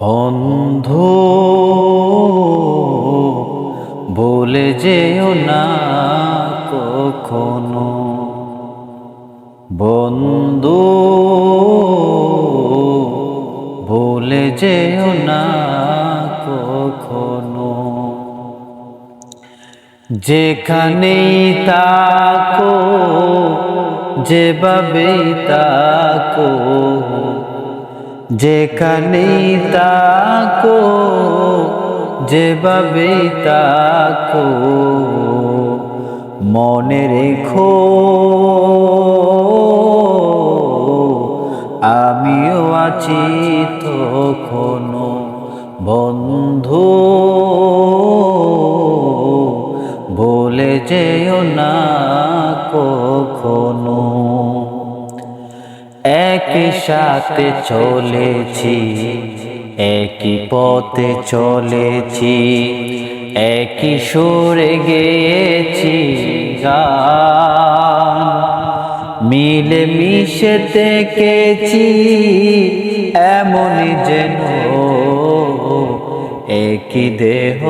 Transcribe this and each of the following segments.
বন্ধু। বলে যেও না কখনো। বন্ধু। বলে যেও না কখনো। যেখানেই তাকো যেভাবেই তাকো যেখানেই তাকো যেভাবে তাকো মনে রেখো আমিও আছি। একই সাথে চলেছি, একই পথে চলেছি, একই সুরে গান। মিলে মিশে থেকেছি, এমনই যেন একই দেহ,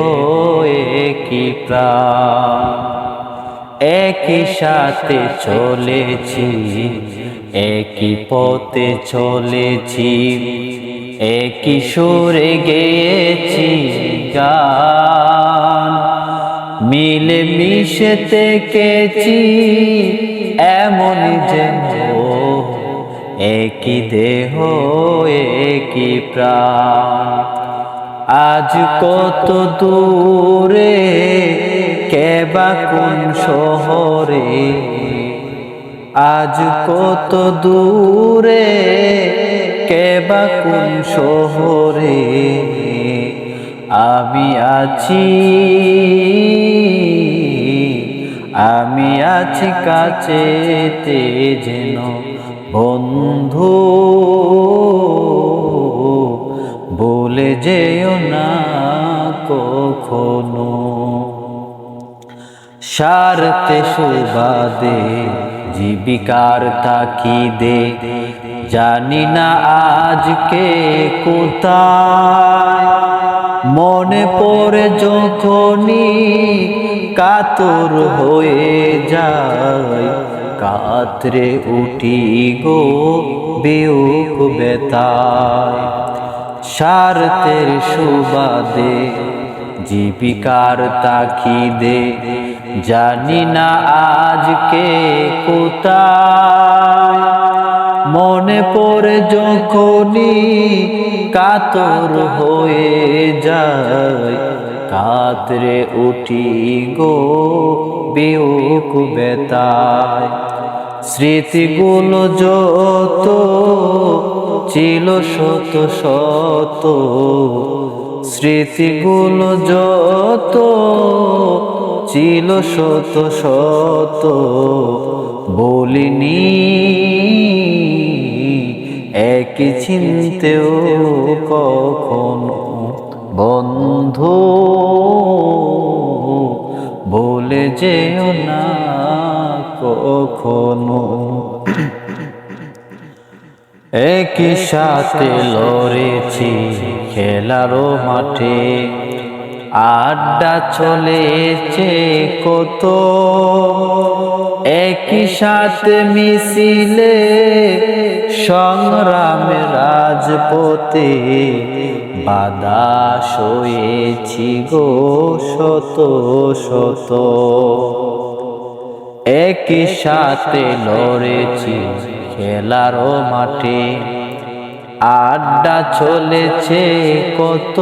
একই প্রাণ। একই সাথে চলেছি একই পথে চলেছি, একই সুরে গেয়েছি গান। মিলে মিশে থেকেছি, এমন যেন একই দেহ, একই প্রাণ। আজ কত দূরে কেবা কোন শহরে আজ কত দূরে কেবা কোন শহরে? আমি আছি আমি আছি কাছেতে যেন বন্ধু। বলে যেও না কখনো। সারতে সুবাদে জীবিকার তাকিদে জানি না আজকে কোথায়। মনে পড়ে যখনই কাতর হয়ে যায়, কাতরে উঠি গো বেউক বেতায় সারতের সুবাদে জীবিকার তাকিদে জানি না আজকে কোথায়। মনে পড়ে যখনই কাতর হয়ে যায়। কাতরে উঠি গো বিউক বেতায়। স্মৃতিগুলো যত ছিল শত শত, স্মৃতিগুলো যত ছিল শত শত বলিনি। একই চিনতেও কখনো বন্ধু, বলে যেও না কখনো। একই সাথে লড়েছি খেলারও মাঠে। আড্ডা চলেছে কত। একই সাথে মিছিলে সংগ্রামে রাজপথে বাধা সয়েছি গো শত শত। একই সাথে লড়েছি খেলারও মাঠে। আড্ডা চলেছে কত।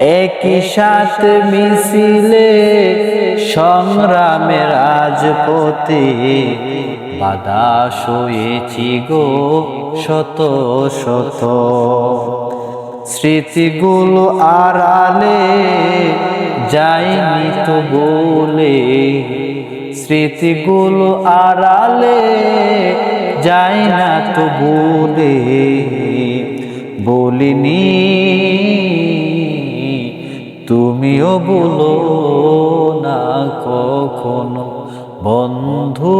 একই সাথে মিছিলে সংগ্রামে রাজপথে বাধা সয়েছি গো শত শত। স্মৃতিগুলো আড়ালে যায়নি তো বলে। স্মৃতিগুলো আড়ালে যায় না তো বলে। বলিনি তুমিও বলো না কখনো বন্ধু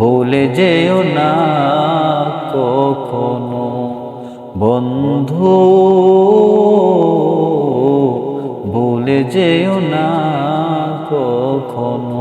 বলে যেও না কখনো বন্ধু ভুলে যেও না কখনো।